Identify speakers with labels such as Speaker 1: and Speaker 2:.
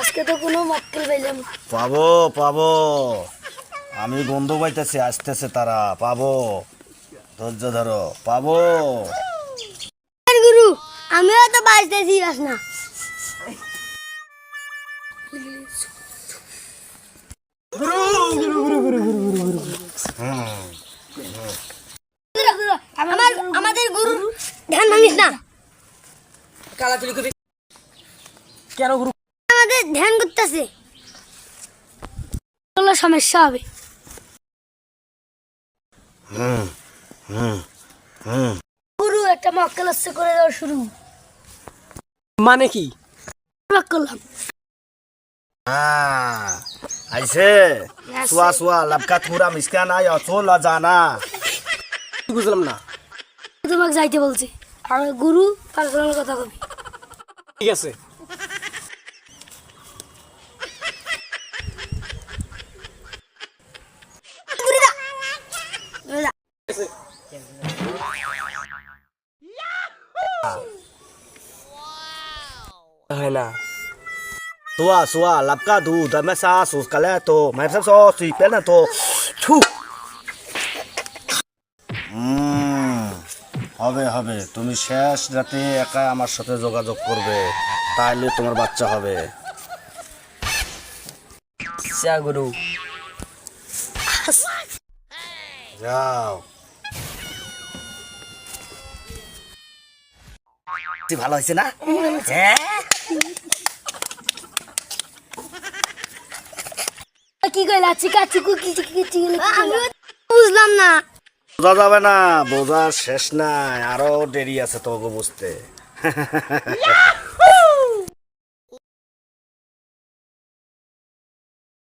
Speaker 1: আজকে তো কোনো মক্কেল পাইলাম।
Speaker 2: পাবো পাবো। আমি বন্ধু পাইতেছি আসতেছে তারা পাবো। ধৈর্য ধরো পাবো।
Speaker 1: গুরু আমিও তো বাঁচতেছি বাস না। আমাদের গুরু ধ্যান ভাঙিস না।
Speaker 3: কালাতুলি কবি কেন গুরু
Speaker 1: আমাদের ধ্যান করতেছে সমস্যা হবে
Speaker 2: হুম হুম হুম
Speaker 1: গুরু একটা মক্কেল হচ্ছে করে দেওয়া শুরু
Speaker 3: মানে কি
Speaker 1: শুরু করলাম
Speaker 2: हाँ ऐसे सुआ सुआ लबका थूरा मिसका ना या तो ला जाना
Speaker 3: বুঝলাম না
Speaker 1: তোমাকে যাইতে বলছি আর গুরু পার্সোনাল কথা কবি
Speaker 3: ঠিক আছে হয় না
Speaker 2: सुआ सुआ लबका दूध मैं सा सुस कले तो मैं सब सो सुई पे ना तो छू হবে হবে তুমি শেষ রাতে একা আমার সাথে যোগাযোগ করবে তাইলে তোমার বাচ্চা হবে
Speaker 3: গুরু
Speaker 2: যাও কি ভালো হয়েছে না হ্যাঁ
Speaker 1: কি কইলা চিকা চিকু কি চিকি চিকি বুঝলাম না
Speaker 2: বোঝা যাবে না বোঝা শেষ নাই আরও দেরি আছে তোকে বুঝতে।